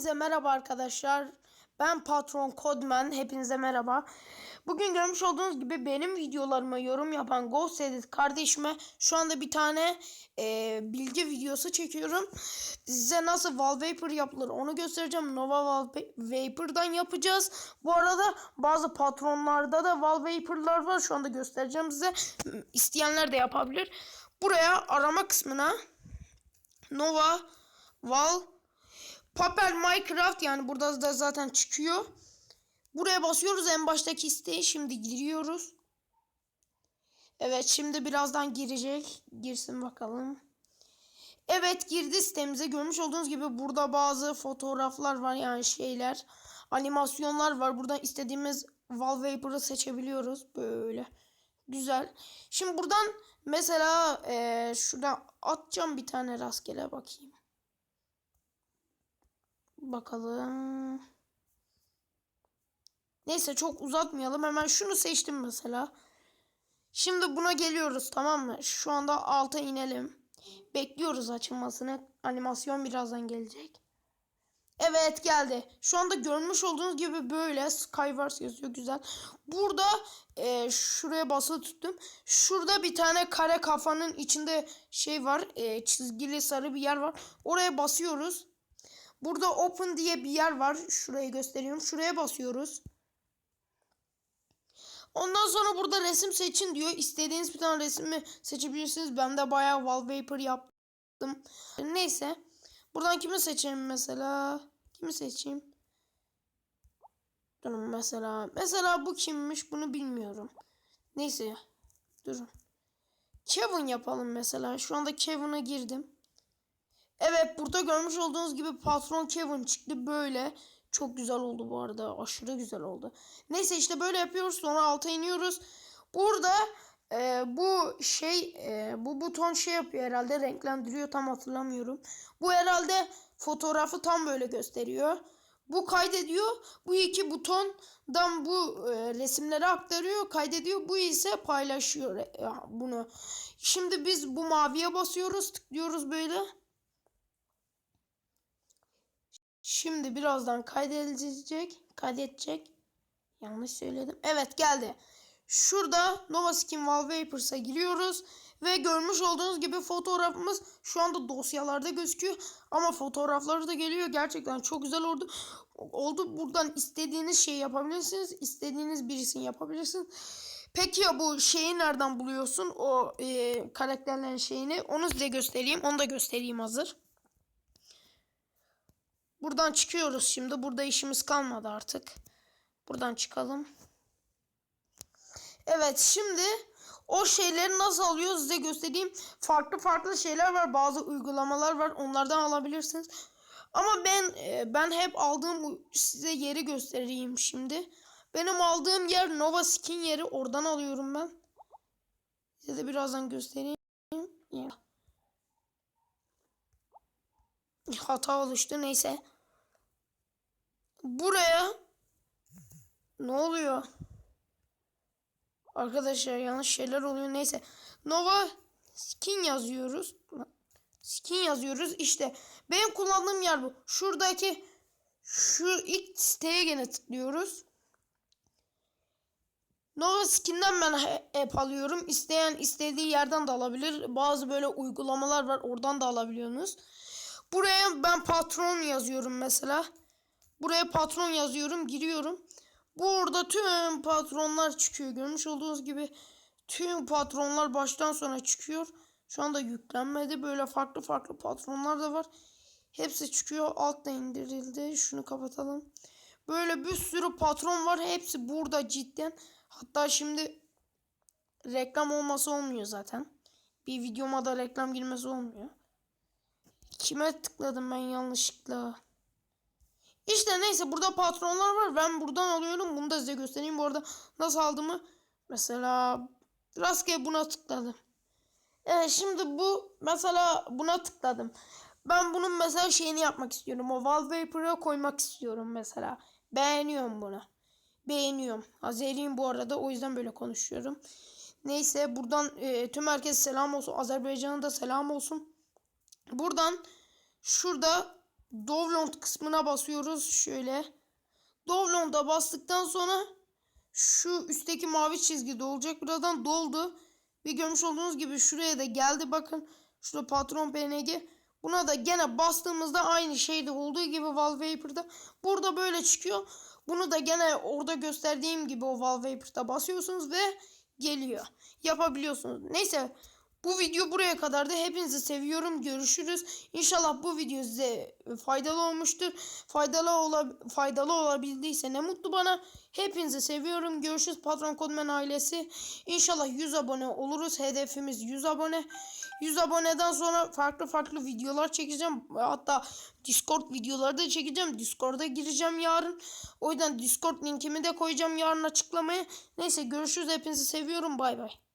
Hepinize merhaba arkadaşlar. Ben Patron Kodman. Hepinize merhaba. Bugün görmüş olduğunuz gibi benim videolarıma yorum yapan Ghost Edit kardeşime şu anda bir tane e, bilgi videosu çekiyorum. Size nasıl wallpaper yapılır onu göstereceğim. Nova Wallpaper'dan yapacağız. Bu arada bazı patronlarda da wallpaper'lar var. Şu anda göstereceğim size. İsteyenler de yapabilir. Buraya arama kısmına Nova Wall Papel Minecraft yani burada da zaten çıkıyor. Buraya basıyoruz en baştaki isteği. Şimdi giriyoruz. Evet şimdi birazdan girecek. Girsin bakalım. Evet girdi sitemize. Görmüş olduğunuz gibi burada bazı fotoğraflar var yani şeyler. Animasyonlar var. Buradan istediğimiz wallpaper'ı seçebiliyoruz. Böyle. Güzel. Şimdi buradan mesela e, şuradan atacağım bir tane rastgele bakayım. Bakalım. Neyse çok uzatmayalım. Hemen şunu seçtim mesela. Şimdi buna geliyoruz tamam mı? Şu anda alta inelim. Bekliyoruz açılmasını. Animasyon birazdan gelecek. Evet geldi. Şu anda görmüş olduğunuz gibi böyle Skywars yazıyor güzel. Burada e, şuraya basılı tuttum. Şurada bir tane kare kafanın içinde şey var. E, çizgili sarı bir yer var. Oraya basıyoruz. Burada open diye bir yer var. Şurayı gösteriyorum. Şuraya basıyoruz. Ondan sonra burada resim seçin diyor. İstediğiniz bir tane resmi seçebilirsiniz. Ben de bayağı wallpaper yaptım. Neyse. Buradan kimi seçelim mesela? Kimi seçeyim? Durun mesela. Mesela bu kimmiş bunu bilmiyorum. Neyse. Durun. Kevin yapalım mesela. Şu anda Kevin'a girdim. Evet burada görmüş olduğunuz gibi patron Kevin çıktı böyle. Çok güzel oldu bu arada. Aşırı güzel oldu. Neyse işte böyle yapıyoruz. Sonra alta iniyoruz. Burada e, bu şey e, bu buton şey yapıyor herhalde. Renklendiriyor tam hatırlamıyorum. Bu herhalde fotoğrafı tam böyle gösteriyor. Bu kaydediyor. Bu iki butondan bu e, resimleri aktarıyor, kaydediyor. Bu ise paylaşıyor e, bunu. Şimdi biz bu maviye basıyoruz, tıklıyoruz böyle. Şimdi birazdan kaydedilecek. Kaydedecek. Yanlış söyledim. Evet geldi. Şurada Nova Skin Wallpapers'a giriyoruz. Ve görmüş olduğunuz gibi fotoğrafımız şu anda dosyalarda gözüküyor. Ama fotoğrafları da geliyor. Gerçekten çok güzel oldu. Oldu. Buradan istediğiniz şeyi yapabilirsiniz. İstediğiniz birisini yapabilirsiniz. Peki ya bu şeyi nereden buluyorsun? O e, karakterlerin şeyini. Onu size göstereyim. Onu da göstereyim hazır. Buradan çıkıyoruz şimdi. Burada işimiz kalmadı artık. Buradan çıkalım. Evet şimdi o şeyleri nasıl alıyoruz size göstereyim. Farklı farklı şeyler var. Bazı uygulamalar var. Onlardan alabilirsiniz. Ama ben e, ben hep aldığım size yeri göstereyim şimdi. Benim aldığım yer Nova Skin yeri. Oradan alıyorum ben. Size de birazdan göstereyim. Hata oluştu neyse. Buraya ne oluyor? Arkadaşlar yanlış şeyler oluyor. Neyse. Nova skin yazıyoruz. Skin yazıyoruz. İşte benim kullandığım yer bu. Şuradaki şu ilk siteye gene tıklıyoruz. Nova Skin'den ben hep alıyorum. İsteyen istediği yerden de alabilir. Bazı böyle uygulamalar var. Oradan da alabiliyorsunuz. Buraya ben patron yazıyorum mesela. Buraya patron yazıyorum. Giriyorum. Burada tüm patronlar çıkıyor. Görmüş olduğunuz gibi tüm patronlar baştan sona çıkıyor. Şu anda yüklenmedi. Böyle farklı farklı patronlar da var. Hepsi çıkıyor. Altta indirildi. Şunu kapatalım. Böyle bir sürü patron var. Hepsi burada cidden. Hatta şimdi reklam olması olmuyor zaten. Bir videoma da reklam girmesi olmuyor. Kime tıkladım ben yanlışlıkla? İşte neyse burada patronlar var. Ben buradan alıyorum. Bunu da size göstereyim. Bu arada nasıl aldığımı. Mesela rastgele buna tıkladım. Evet şimdi bu mesela buna tıkladım. Ben bunun mesela şeyini yapmak istiyorum. O wallpaper'a koymak istiyorum mesela. Beğeniyorum bunu. Beğeniyorum. Azeriyim bu arada. O yüzden böyle konuşuyorum. Neyse buradan e, tüm herkese selam olsun. Azerbaycan'a da selam olsun. Buradan şurada download kısmına basıyoruz şöyle. Download'a bastıktan sonra şu üstteki mavi çizgi dolacak. Birazdan doldu. Bir görmüş olduğunuz gibi şuraya da geldi bakın. Şurada patron PNG. Buna da gene bastığımızda aynı şeyde olduğu gibi Wallpaper'da. Burada böyle çıkıyor. Bunu da gene orada gösterdiğim gibi o Wallpaper'da basıyorsunuz ve geliyor. Yapabiliyorsunuz. Neyse bu video buraya kadardı. Hepinizi seviyorum. Görüşürüz. İnşallah bu video size faydalı olmuştur. Faydalı ola, faydalı olabildiyse ne mutlu bana. Hepinizi seviyorum. Görüşürüz Patron Kodman ailesi. İnşallah 100 abone oluruz. Hedefimiz 100 abone. 100 aboneden sonra farklı farklı videolar çekeceğim. Hatta Discord videoları da çekeceğim. Discord'a gireceğim yarın. O yüzden Discord linkimi de koyacağım yarın açıklamaya. Neyse görüşürüz. Hepinizi seviyorum. Bay bay.